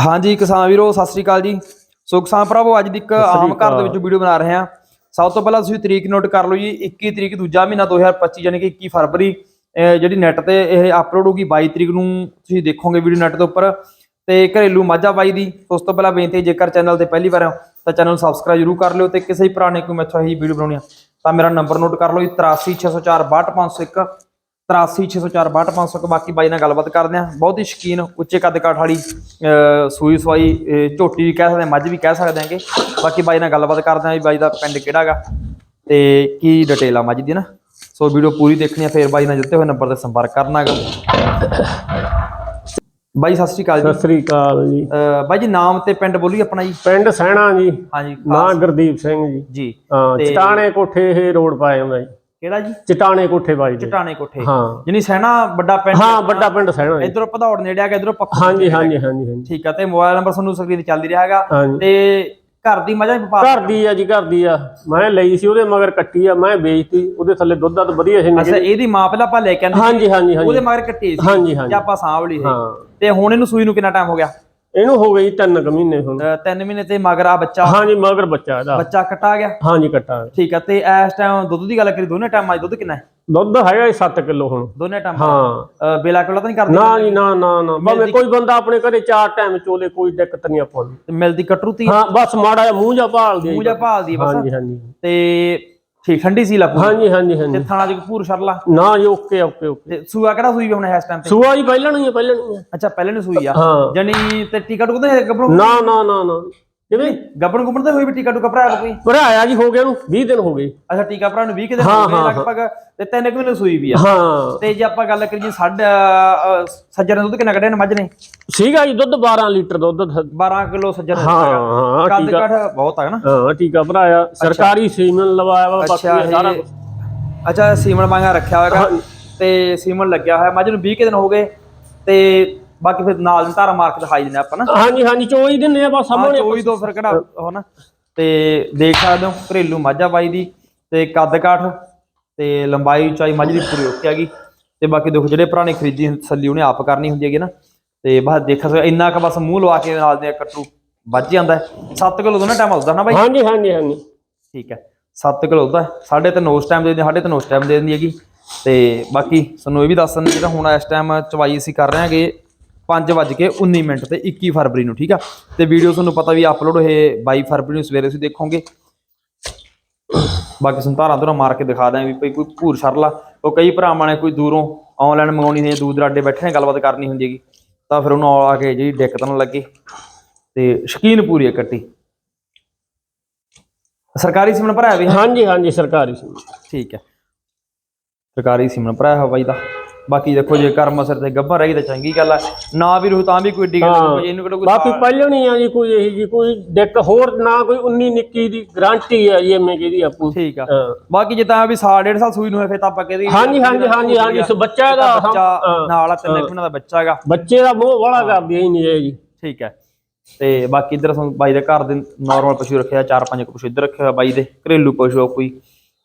ਹਾਂਜੀ ਕਿਸਾਨ ਵੀਰੋ ਸਤਿ ਸ੍ਰੀ ਅਕਾਲ ਜੀ। ਸੋ ਕਿਸਾਨ ਭਰਾਵੋ ਅੱਜ ਦੀ ਇੱਕ ਆਮ ਘਰ ਦੇ ਵਿੱਚ ਵੀਡੀਓ ਬਣਾ ਰਹੇ ਹਾਂ। ਸਭ ਤੋਂ ਪਹਿਲਾਂ ਤੁਸੀਂ ਤਰੀਕ ਨੋਟ ਕਰ ਲਓ ਜੀ 21 ਤਰੀਕ ਦੂਜਾ ਮਹੀਨਾ 2025 ਯਾਨੀ ਕਿ 21 ਫਰਵਰੀ ਜਿਹੜੀ ਨੈਟ ਤੇ ਇਹ ਅਪਲੋਡ ਹੋਊਗੀ 22 ਤਰੀਕ ਨੂੰ ਤੁਸੀਂ ਦੇਖੋਗੇ ਵੀਡੀਓ ਨੈਟ ਦੇ ਉੱਪਰ। ਤੇ ਘਰੇਲੂ ਮਾਝਾ ਬਾਈ ਦੀ ਉਸ ਤੋਂ ਪਹਿਲਾਂ ਬੇਨਤੀ ਜੇਕਰ ਚੈਨਲ ਤੇ ਪਹਿਲੀ ਵਾਰ ਹੋ ਤਾਂ ਚੈਨਲ ਨੂੰ ਸਬਸਕ੍ਰਾਈਬ ਜਰੂਰ ਕਰ ਲਿਓ ਤੇ ਕਿਸੇ ਵੀ ਨੇ ਕੋਈ ਮੈਥੋਂ ਇਹੀ ਵੀਡੀਓ ਬਣਾਉਣੀ ਆ ਤਾਂ ਮੇਰਾ ਨੰਬਰ ਨੋਟ ਕਰ ਲਓ ਜੀ 8360462501 8360462501 ਬਾਕੀ ਬਾਈ ਨਾਲ ਗੱਲਬਾਤ ਕਰਦੇ ਆ ਬਹੁਤ ਹੀ ਸ਼ਕੀਨ ਉੱਚੇ ਕੱਦ ਕਾਠ ਵਾਲੀ ਸੂਈ ਸਵਾਈ ਝੋਟੀ ਵੀ ਕਹਿ ਸਕਦੇ ਮੱਝ ਵੀ ਕਹਿ ਸਕਦੇ ਆਂਗੇ ਬਾਕੀ ਬਾਈ ਨਾਲ ਗੱਲਬਾਤ ਕਰਦੇ ਆ ਵੀ ਬਾਈ ਦਾ ਪਿੰਡ ਕਿਹੜਾ ਗਾ ਤੇ ਕੀ ਡਿਟੇਲ ਆ ਮੱਝ ਦੀ ਨਾ। ਸੋ ਵੀਡੀਓ ਪੂਰੀ ਦੇਖਣੀ ਆ ਫੇਰ ਬਾਈ ਨਾਲ ਦਿੱਤੇ ਹੋਏ ਨੰਬਰ ਤੇ ਸੰਪਰਕ ਕਰਨਾ ਗਾ। ਬਾਈ ਸਤਿ ਸ਼੍ਰੀ ਅਕਾਲ ਜੀ। ਸਤਿ ਸ੍ਰੀ ਅਕਾਲ ਜੀ। ਬਾਈ ਜੀ ਨਾਮ ਤੇ ਪਿੰਡ ਬੋਲੀ ਆਪਣਾ ਜੀ? ਪਿੰਡ ਸਹਿਣਾ ਜੀ। ਹਾਂਜੀ ਨਾਂ ਗੁਰਦੀਪ ਸਿੰਘ ਜੀ। ਜੀ। ਹਾਂ ਚਟਾਣੇ ਕੋਠੇ ਇਹ ਰੋਡ ਪਾਏ ਹੁੰਦਾ ਜੀ। ਕਿਹੜਾ ਜੀ? ਚਟਾਣੇ ਕੋਠੇ ਬਾਈ ਜੀ ਚਟਾਣੇ ਕੋਠੇ। ਹਾਂ। ਜਿਹਨੀ ਸੈਣਾ ਵੱਡਾ ਪਿੰਡ ਹਾਂ ਵੱਡਾ ਪਿੰਡ ਸਹਿਣਾ ਜੀ। ਇਧਰੋਂ ਭਦੌੜ ਨੇੜੇ ਆ ਗਿਆ ਇਧਰੋਂ ਪੱਖੋ ਹਾਂਜੀ ਹਾਂਜੀ ਹਾਂਜੀ ਹਾਂਜੀ। ਠੀਕ ਆ ਤੇ ਮੋਬਾਈਲ ਨੰਬਰ ਤੁਹਾਨੂੰ ਸਕਰੀਨ ਚੱਲਦੀ ਰਿਹਾ ਹੈਗਾ। ਹਾਂਜੀ। ਤੇ ਘਰ ਦੀ ਮਜਾ ਵਪਾਰ ਘਰ ਦੀ ਆ ਜੀ ਘਰ ਦੀ ਆ। ਮੈਂ ਲਈ ਸੀ ਉਹਦੇ ਮਗਰ ਕੱਟੀ ਆ ਮੈਂ ਵੇਚਤੀ ਉਹਦੇ ਥੱਲੇ ਦੁੱਧ ਦਾ ਵਧੀਆ ਸੀ ਅੱਛਾ ਇਹਦੀ ਮਾਂ ਪਹਿਲਾਂ ਆਪਾਂ ਲੈ ਕੇ ਆਂਦੇ ਹਾਂਜੀ ਹਾਂਜੀ ਉਹਦੇ ਹਾਂਜੀ ਮਗਰ ਕੱਟੀ ਸੀ। ਹਾਂਜੀ ਹਾਂਜੀ। ਆਪਾਂ ਸਾਂਭ ਲਈ ਸੀ। ਤੇ ਹੁਣ ਇਹਨੂੰ ਸੂਈ ਨੂੰ ਕਿੰਨਾ ਟਾਈਮ ਹੋ ਗਿਆ? ਇਹਨੂੰ ਹੋ ਗਈ ਤਿੰਨ ਕੁ ਮਹੀਨੇ ਹੁਣ। ਅਹ ਤਿੰਨ ਮਹੀਨੇ ਤੇ ਮਗਰ ਆ ਬੱਚਾ। ਹਾਂਜੀ ਮਗਰ ਬੱਚਾ ਇਹਦਾ। ਬੱਚਾ ਕਟਾ ਗਿਆ? ਹਾਂਜੀ ਕੱਟਾ ਠੀਕ ਆ ਤੇ ਇਸ ਟਾਈਮ ਦੁੱਧ ਦੀ ਗੱਲ ਕਰੀ ਦੋਨੇ ਟਾਈਮ ਅੱਜ ਦੁੱਧ ਕਿੰਨਾ ਹੈ? ਦੁੱਧ ਹੈਗਾ 7 ਕਿਲੋ ਹੁਣ। ਦੋਨੇ ਟਾਈਮ ਹਾਂ। ਬੇਲਾ ਕੋਲਾ ਤਾਂ ਨਹੀਂ ਕਰਦੇ? ਨਾ ਜੀ ਨਾ ਨਾ ਨਾ। ਭਾਵੇਂ ਕੋਈ ਬੰਦਾ ਆਪਣੇ ਘਰੇ ਚਾਰ ਟਾਈਮ ਚੋਲੇ ਕੋਈ ਦਿੱਕਤ ਨਹੀਂ ਆਪਾਂ ਨੂੰ। ਤੇ ਮਿਲਦੀ ਕਟਰੂਤੀ ਹਾਂ ਬਸ ਮਾੜਾ ਜਿਹਾ ਮੂੰਹ ਜਾ ਭਾਲਦੀ ਆ ਜੀ। ਪੂਜਾ ਭਾਲਦੀ ਆ ਬਸ। ਹਾਂਜੀ ਹਾਂਜੀ। ਤੇ ਠੀਕ ਠੰਡੀ ਸੀ ਲਾਪੂ ਹਾਂਜੀ ਹਾਂਜੀ ਤੇ ਹਾਂਜੀ ਥਾਣਾ ਭੂਰ ਛਰਲਾ ਨਾ ਜੀ ਓਕੇ ਓਕੇ ਓਕੇ। ਤੇ ਸੂਆ ਕਿਹੜਾ ਸੂਈ ਵੀ ਹੁਣ ਇਸ ਟਾਈਮ ਤੇ? ਸੂਆ ਜੀ ਪਹਿਲਾਂ ਨਹੀਂ ਹੈ ਪਹਿਲਾਂ ਹੈ ਅੱਛਾ ਪਹਿਲੇ ਨੂੰ ਸੂਈ ਆ। ਹਾਂ। ਜਣੀ ਤੇ ਟਿਕਟ ਤੇ ਗੱਭਰੂ? ਨਾ ਨਾ ਨਾ ਨਾ। ਕਿਵੇਂ? ਗੱਭਰੂ ਗੁੱਭਰੂ ਤੇ ਹੋਈ ਵੀ ਟਿਕਟ ਟੁਕਟ ਭਰਾ ਕੋਈ? ਭਰਾਇਆ ਜੀ ਹੋ ਗਿਆ ਨੂੰ 20 ਦਿਨ ਹੋ ਗਏ। ਅੱਛਾ ਟੀਕਾ ਭਰਾ ਨੂੰ 20 ਕਿ ਦਿਨ ਹਾਂ, ਗਏ ਲਗਭਗ ਤੇ ਤਿੰਨ ਕੁ ਮਹੀਨੇ ਸੂਈ ਵੀ ਆ। ਹਾਂ। ਤੇ ਜੇ ਆਪਾਂ ਗੱਲ ਕਰੀਏ ਸਾਡਾ ਸੱਜਰ ਨੇ ਦੁੱਧ ਕਿੰਨਾ ਕੱਢਿਆ ਨੇ ਮੱਝ ਨੇ? ਸੀਗਾ ਜੀ ਦੁੱਧ 12 ਲੀਟਰ ਦੁੱਧ। 12 ਕਿਲੋ ਸੱਜਰ ਨੇ ਹਾਂ। ਹਾਂ ਕੱਦ ਟੀਕਾ ਕਾਠ ਬਹੁਤ ਆ ਨਾ। ਹਾਂ ਟੀਕਾ ਭਰਾਇਆ ਸਰਕਾਰੀ ਸੀਮਨ ਲਵਾਇਆ ਵਾ ਬਾਕੀ ਸਾਰਾ ਅੱਛਾ ਸੀਮਨ ਵਾਂਗਾ ਰੱਖਿਆ ਹੋਇਆਗਾ ਤੇ ਸੀਮਨ ਲੱਗਿਆ ਹੋਇਆ ਮੱਝ ਨੂੰ 20 ਕਿ ਦਿਨ ਹੋ ਗਏ। ਤੇ ਬਾਕੀ ਫਿਰ ਨਾਲ ਦੀ ਧਾਰਾ ਮਾਰ ਕੇ ਦਿਖਾਈ ਦਿੰਦੇ ਆਪਾਂ ਨਾ। ਹਾਂਜੀ ਹਾਂਜੀ ਚੋਈ ਦਿੰਨੇ ਆ ਬਸ ਹਾਂ ਸਾਹਮਣੇ ਚੋਈ ਤੋਂ ਫਿਰ ਕਿਹੜਾ ਉਹ ਨਾ। ਤੇ ਦੇਖ ਸਕਦੇ ਹੋ ਘਰੇਲੂ ਮਾਝਾ ਬਾਈ ਦੀ ਤੇ ਕੱਦ ਕਾਠ ਤੇ ਲੰਬਾਈ ਉਚਾਈ ਮੱਝ ਦੀ ਪੂਰੀ ਓਕੇ ਹੈਗੀ। ਤੇ ਬਾਕੀ ਦੇਖੋ ਜਿਹੜੇ ਨੇ ਖਰੀਦੀ ਤਸੱਲੀ ਉਹਨੇ ਆਪ ਕਰਨੀ ਹੁੰਦੀ ਹੈਗੀ ਨਾ। ਤੇ ਬਸ ਦੇਖਾ ਸੋ ਇੰਨਾ ਕ ਬਸ ਮੂੰਹ ਲਵਾ ਕੇ ਨਾਲ ਦੇ ਕੱਟੂ ਵੱਜ ਜਾਂਦਾ 7 ਕਿਲੋ ਦੋਨਾਂ ਟਾਈਮ ਹੁੰਦਾ ਨਾ ਬਾਈ? ਹਾਂਜੀ ਹਾਂਜੀ ਹਾਂਜੀ। ਠੀਕ ਹੈ 7 ਕਿਲੋ ਹੁੰਦਾ ਸਾਢੇ ਤਿੰਨ ਉਸ ਟਾਈਮ ਦੇ ਦਿੰਦੇ ਸਾਢੇ ਤਿੰਨ ਉਸ ਟਾਈਮ ਦੇ ਦਿੰਦੀ ਹੈਗੀ। ਤੇ ਬਾਕੀ ਤੁਹਾਨੂੰ ਇਹ ਵੀ ਦੱਸ ਦਿੰਦੇ ਜਿਹੜਾ ਹੁਣ ਇਸ ਟਾਈਮ ਚਵਾਈ ਅਸੀਂ ਕਰ ਰਹੇ ਹਾਂਗੇ 5:19 ਮਿੰਟ ਤੇ 21 ਫਰਵਰੀ ਨੂੰ ਠੀਕ ਆ? ਤੇ ਵੀਡੀਓ ਤੁਹਾਨੂੰ ਪਤਾ ਵੀ ਅਪਲੋਡ ਹੋਏ 22 ਫਰਵਰੀ ਨੂੰ ਸਵੇਰੇ ਤੁਸੀਂ ਦੇਖੋਗੇ। ਬਾਕੀ ਸੰਤਾਰਾਂ ਤੋਂ ਮਾਰ ਕੇ ਦਿਖਾ ਦਾਂ ਵੀ ਭਈ ਕੋਈ ਭੂਰ ਛਰਲਾ ਉਹ ਕਈ ਭਰਾਵਾਂ ਨੇ ਕੋਈ ਦੂਰੋਂ ਆਨਲਾਈਨ ਮੰਗਾਉਣੀ ਹੈ ਦੂਰ ਦਰਾਡੇ ਬੈਠੇ ਨੇ ਗੱਲਬਾਤ ਕਰਨੀ ਹੁੰਦੀ ਹੈਗੀ। ਤਾਂ ਫਿਰ ਉਹਨੂੰ ਆ ਕੇ ਜਿਹੜੀ ਦਿੱਕਤ ਨਾ ਲੱਗੇ। ਤੇ ਸ਼ਕੀਨ ਪੂਰੀ ਹੈ ਕੱਟੀ ਸਰਕਾਰੀ ਸਿਮਨ ਭਰਾਇਆ ਵੀ? ਹਾਂਜੀ ਹਾਂਜੀ ਸਰਕਾਰੀ ਸੀਮਨ ਠੀਕ ਹੈ। ਸਰਕਾਰੀ ਸਿਮਨ ਭਰਾਇਆ ਹੋਇਆ ਬਾਈ ਦਾ। ਬਾਕੀ ਦੇਖੋ ਜੇ ਕਰਮ ਸਿਰ ਤੇ ਗੱਭਾ ਰਹੀ ਤਾਂ ਚੰਗੀ ਗੱਲ ਹੈ ਨਾ ਵੀ ਰਹੂ ਤਾਂ ਵੀ ਕੋਈ ਨਹੀਂ, ਕੋਈ ਇਹਨੂੰ ਕਿਹੜਾ ਕੋਈ ਬਾਕੀ ਪਹਿਲਾਂ ਨਹੀਂ ਆ ਜੀ ਕੋਈ ਇਹੀ ਜੀ ਕੋਈ ਦਿੱਕ ਹੋਰ ਨਾ ਕੋਈ 19 ਨਿੱਕੀ ਦੀ ਗਾਰੰਟੀ ਹੈ ਜੀ ਐਵੇਂ ਕਿਹਦੀ ਆਪੂ। ਠੀਕ ਆ। ਹਾਂ। ਬਾਕੀ ਜੇ ਤਾਂ ਵੀ ਸਾਲ ਡੇਢ ਸਾਲ ਸੂਈ ਨੂੰ ਹੋਏ ਫਿਰ ਤਾਂ ਆਪਾਂ ਕਹਿੰਦੇ ਹਾਂਜੀ ਹਾਂਜੀ ਹਾਂਜੀ ਹਾਂਜੀ ਸੋ ਬੱਚਾ ਦਾ ਬੱਚਾ ਹਾਂ। ਨਾਲ ਆ ਤਿੰਨ ਮਹੀਨਾ ਦਾ ਬੱਚਾ ਹੈਗਾ। ਬੱਚੇ ਦਾ ਮੋਹ ਵਾਲਾ ਕਰਦੀ ਹੀ ਨਹੀਂ ਹੈ ਜੀ। ਠੀਕ ਹੈ ਤੇ ਬਾਕੀ ਇਧਰ ਬਾਈ ਦੇ ਘਰ ਦੇ ਨਾਰਮਲ ਪਸ਼ੂ ਰੱਖਿਆ ਚਾਰ ਪੰਜ ਕੁ ਪਸ਼ੂ ਇੱਧਰ ਰੱਖਿਆ ਹੋਇਆ ਬਾਈ ਦੇ। ਘਰੇਲੂ ਪਸ਼ੂ ਆ ਕੋਈ।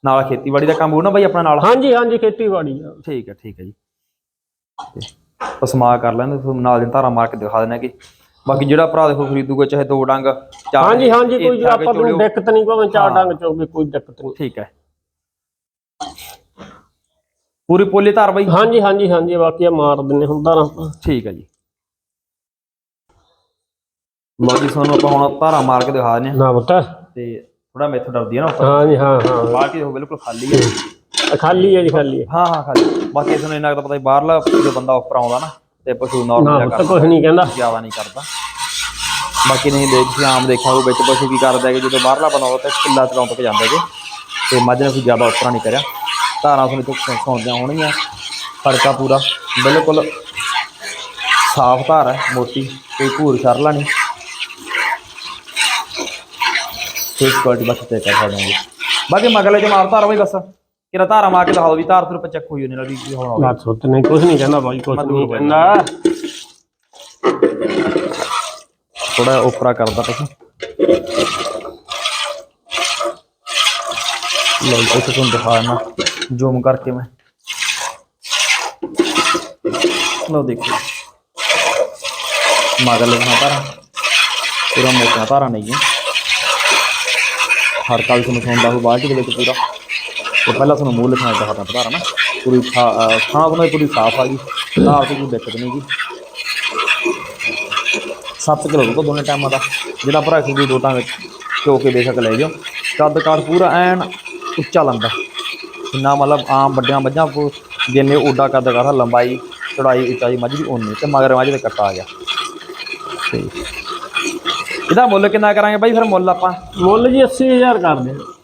ਨਾਲ ਖੇਤੀਬਾੜੀ ਦਾ ਕੰਮ ਨਾ ਬਾਈ ਆਪਣਾ ਨਾਲ? ਹਾਂਜੀ ਹਾਂਜੀ ਖੇਤੀਬਾੜੀ ਆ ਠੀਕ ਹੈ ਠੀਕ ਹੈ ਜੀ। ਤੇ ਪਸਮਾ ਕਰ ਲੈਂਦੇ ਤੁਹਾਨੂੰ ਨਾਲ ਦੀ ਧਾਰਾ ਮਾਰ ਕੇ ਦਿਖਾ ਦੇਣਾ ਕਿ ਬਾਕੀ ਜਿਹੜਾ ਭਰਾ ਦੇਖੋ ਖਰੀਦੂਗਾ ਚਾਹੇ ਦੋ ਡੰਗ ਚਾਰ ਹਾਂਜੀ ਹਾਂਜੀ ਕੋਈ ਕੇ ਆਪਾਂ ਨੂੰ। ਦਿੱਕਤ ਨਹੀਂ ਭਾਵੇਂ ਚਾਰ ਡੰਗ ਚੋਗੇ ਕੋਈ ਦਿੱਕਤ ਨਹੀਂ। ਠੀਕ ਹੈ। ਪੂਰੀ ਪੋਲੀ ਧਾਰ ਬਾਈ? ਹਾਂਜੀ ਹਾਂਜੀ ਹਾਂਜੀ ਬਾਕੀ ਆ ਮਾਰ ਦਿੰਨੇ ਹੁੰਦਾ ਨਾ ਆਪਾਂ। ਠੀਕ ਹੈ ਜੀ। ਬਾਕੀ ਤੁਹਾਨੂੰ ਆਪਾਂ ਹੁਣ ਧਾਰਾ ਮਾਰ ਕੇ ਦਿਖਾ ਹਾਂ ਨਾ ਬਤਾ ਤੇ ਥੋੜਾ ਮੈਥੋਂ ਡਰਦੀ ਹੈ ਨਾ ਹਾਂਜੀ ਹਾਂ ਹਾਂ। ਬਾਕੀ ਉਹ ਬਿਲਕੁਲ ਖਾਲੀ ਹੈ ਖਾਲੀ ਹੈ ਜੀ ਖਾਲੀ ਹੈ। ਹਾਂ ਹਾਂ ਖਾਲੀ। ਬਾਕੀ ਤੁਹਾਨੂੰ ਕੁ ਤਾਂ ਪਤਾ ਹੀ ਬਾਹਰਲਾ ਜਦੋਂ ਬੰਦਾ ਉੱਪਰ ਆਉਂਦਾ ਨਾ ਤੇ ਪਸ਼ੂ ਨਾਰਮਲ ਬਤਾ ਕੁਝ ਨਹੀਂ ਕਹਿੰਦਾ। ਜ਼ਿਆਦਾ ਨਹੀਂ ਕਰਦਾ। ਬਾਕੀ ਨਹੀਂ ਦੇਖ ਤੁਸੀਂ ਆਮ ਦੇਖਿਆ ਉਹ ਵਿੱਚ ਪਸ਼ੂ ਕੀ ਕਰਦਾ ਹੈ ਕਿ ਜਦੋਂ ਬਾਹਰਲਾ ਬੰਦਾ ਆਉਂਦਾ ਤਾਂ ਕਿੱਲਾ ਚਲਾਉਣ ਤੱਕ ਜਾਂਦਾ ਜੀ ਤੇ ਮੱਝ ਨੇ ਕੋਈ ਜ਼ਿਆਦਾ ਉੱਪਰ ਨਹੀਂ ਕਰਿਆ। ਧਾਰਾਂ ਤੁਹਾਨੂੰ ਤੋਂ ਸੌਂਦਿਆਂ ਹੋਣਗੀਆਂ ਫੜਕਾ ਪੂਰਾ। ਬਿਲਕੁਲ ਸਾਫ਼ ਧਾਰ ਹੈ ਮੋਟੀ ਕੋਈ ਭੂਰ ਛਰਲਾ ਨਹੀਂ। ਫੇਸ ਕੁਆਲਿਟੀ ਬਸ ਤੇ ਕਰ ਸਕਦੇ ਹਾਂ ਬਾਕੀ ਮਗਲੇ ਚ ਮਾਰ ਧਾਰ ਬਈ ਬਸ ਕਿਰਾ ਧਾਰਾ ਮਾਰ ਕੇ ਦਿਖਾ ਦਿਓ ਵੀ ਧਾਰ ਤੋਂ ਚੱਕ ਹੋਈ ਉਹਨੇ ਨਾਲ ਵੀ ਕੀ ਹੋਣਾ ਨਾ ਸੁੱਤ ਨਹੀਂ ਕੁਝ ਨਹੀਂ ਕਹਿੰਦਾ ਬਾਈ ਕੁਝ ਨਹੀਂ ਕਹਿੰਦਾ। ਥੋੜਾ ਉਪਰਾ ਕਰਦਾ ਤੁਸੀਂ ਜੀ, ਇੱਥੇ ਤੁਹਾਨੂੰ ਦਿਖਾ ਨਾ ਜ਼ੂਮ ਕਰਕੇ ਮੈਂ। ਲਓ ਦੇਖੋ। ਮਗਰ ਲੱਗਣਾ ਪਰ ਪੂਰਾ ਮੋਟਾ ਧਾਰਾ ਨਹੀਂ ਹੈ ਹਰ ਕਾਲ ਤੁਹਾਨੂੰ ਸੁਣਦਾ ਹੋ ਬਾਅਦ ਦੇ ਵਿੱਚ ਪੂਰਾ। ਤੇ ਪਹਿਲਾਂ ਤੁਹਾਨੂੰ ਮੂਲ ਲਿਖਣਾ ਚਾਹਤਾ ਧਾਰਾ ਨਾ? ਪੂਰੀ ਥਾਂ, ਅਹ ਪੂਰੀ ਸਾਫ਼ ਆ ਗਈ। ਧਾਰ ਤੇ ਕੋਈ ਦਿੱਕਤ ਨਹੀਂ ਗੀ 7 ਕਿਲੋ ਦੁੱਧ ਦੋਨੇ ਟਾਈਮਾਂ ਦਾ, ਜਿਹੜਾ ਭਰਾ ਖੂਗੀ ਦੋ ਟਾਂਗੇ ਚੋ ਕੇ ਬੇਸ਼ੱਕ ਲੈ ਜਾਓ। ਕੱਦ ਕਾਠ ਪੂਰਾ ਐਨ ਉੱਚਾ ਲੰਬਾ। ਜਿੰਨਾ ਮਤਲਬ ਆਮ ਵੱਡਿਆਂ ਮੱਝਾਂ ਜਿੰਨੇ ਓਡਾ ਕੱਦ ਕਾਠ ਲੰਬਾਈ, ਚੜਾਈ, ਉਚਾਈ ਮੱਝ ਦੀ ਓਨੀ, ਤੇ ਮਗਰ ਮੱਝ ਦੇ ਕੱਟਾ ਆ ਗਿਆ। ਤੇ ਇਹਦਾ ਮੁੱਲ ਕਿੰਨਾ ਕਰਾਂਗੇ ਬਾਈ? ਫਿਰ ਮੁੱਲ ਆਪਾਂ ਮੁੱਲ ਜੀ 80000 ਕਰਦੇ ਹਾਂ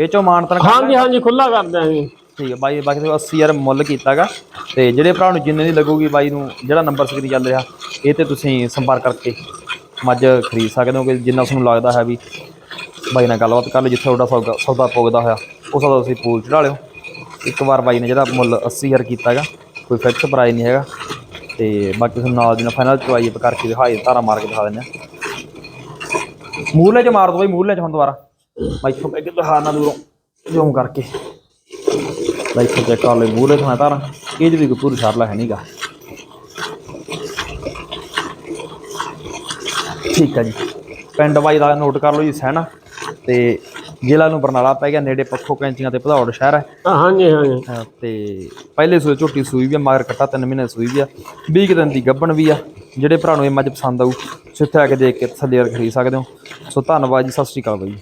ਇਹ ਚੋਂ ਮਾਨਤਨ ਹਾਂਜੀ ਹਾਂਜੀ ਖੁੱਲਾ ਕਰ ਦਿਆਂਗੇ ਠੀਕ ਹੈ ਬਾਈ ਬਾਕੀ ਤੋਂ 80000 ਮੁੱਲ ਕੀਤਾਗਾ। ਤੇ ਜਿਹੜੇ ਭਰਾ ਨੂੰ ਜਿੰਨੇ ਦੀ ਲੱਗੂਗੀ ਬਾਈ ਨੂੰ ਜਿਹੜਾ ਨੰਬਰ ਸਕਰੀਨ ਚੱਲ ਰਿਹਾ ਇਹ ਤੇ ਤੁਸੀਂ ਸੰਪਰਕ ਕਰਕੇ ਮੱਝ ਖਰੀਦ ਸਕਦੇ ਹੋ ਕਿ ਜਿੰਨਾ ਤੁਹਾਨੂੰ ਲੱਗਦਾ ਹੈ ਵੀ ਬਾਈ ਨਾਲ ਗੱਲਬਾਤ ਕਰ ਲਓ ਜਿੱਥੇ ਤੁਹਾਡਾ ਸੌਦਾ ਸੌਦਾ ਪੁੱਗਦਾ ਹੋਇਆ ਉਹ ਸੌਦਾ ਤੁਸੀਂ ਪੂਲ ਚੜਾ ਲਿਓ। ਇੱਕ ਵਾਰ ਬਾਈ ਨੇ ਜਿਹੜਾ ਮੁੱਲ 80000 ਕੀਤਾਗਾ ਕੋਈ ਫਿਕਸ ਪ੍ਰਾਈਸ ਨਹੀਂ ਹੈਗਾ। ਤੇ ਬਾਕੀ ਤੁਹਾਨੂੰ ਨਾਲ ਦੀ ਨਾਲ ਫਾਈਨਲ ਚੁਆਈ ਕਰਕੇ ਦਿਖਾਈ ਧਾਰਾ ਮਾਰ ਕੇ ਦਿਖਾ ਦਿੰਦੇ ਆ। ਮੂਹਲੇ ਚ ਮਾਰ ਦੋ ਬਾਈ ਮੂਹਲੇ ਚ ਹੁਣ ਦੁਬਾਰਾ। ਬਾਈ ਇੱਥੋਂ ਇੱਕ ਦਿਖਾ ਨਾ ਦੂਰੋਂ ਜ਼ੂਮ ਕਰਕੇ ਬਾਈ ਇੱਥੋਂ ਚੈੱਕ ਕਰ ਲੈ ਮੂਹਲੇ ਤੋਂ ਧਾਰਾ ਇਹ ਵੀ ਕੋਈ ਪੂਰੀ ਸ਼ਰਲਾ ਹੈ ਨਹੀਂਗਾ ਠੀਕ ਆ ਜੀ ਪਿੰਡ ਬਾਈ ਦਾ ਨੋਟ ਕਰ ਲਓ ਜੀ ਸਹਿਣਾ ਤੇ ਜ਼ਿਲ੍ਹਾ ਨੂੰ ਬਰਨਾਲਾ ਪੈ ਗਿਆ ਨੇੜੇ ਪੱਖੋ ਕੈਂਚੀਆਂ ਤੇ ਭਦੌੜ ਸ਼ਹਿਰ ਹੈ ਹਾਂ, ਹਾਂਜੀ ਹਾਂਜੀ ਤੇ ਪਹਿਲੇ ਸੂਏ ਝੋਟੀ ਸੂਈ ਵੀ ਆ ਮਗਰ ਕੱਟਾ ਤਿੰਨ ਮਹੀਨੇ ਸੂਈ ਵੀ ਆ 20 ਕੁ ਦਿਨ ਦੀ ਗੱਭਣ ਵੀ ਆ ਜਿਹੜੇ ਭਰਾ ਨੂੰ ਇਹ ਮੱਝ ਪਸੰਦ ਆਊ ਸਿੱਥੇ ਆ ਕੇ ਦੇਖ ਕੇ ਥੱਲੇ ਖਰੀਦ ਸਕਦੇ ਹੋ ਸੋ ਧੰਨਵਾਦ ਜੀ ਸਤਿ ਸ਼੍ਰੀ ਅਕਾਲ ਬਾਈ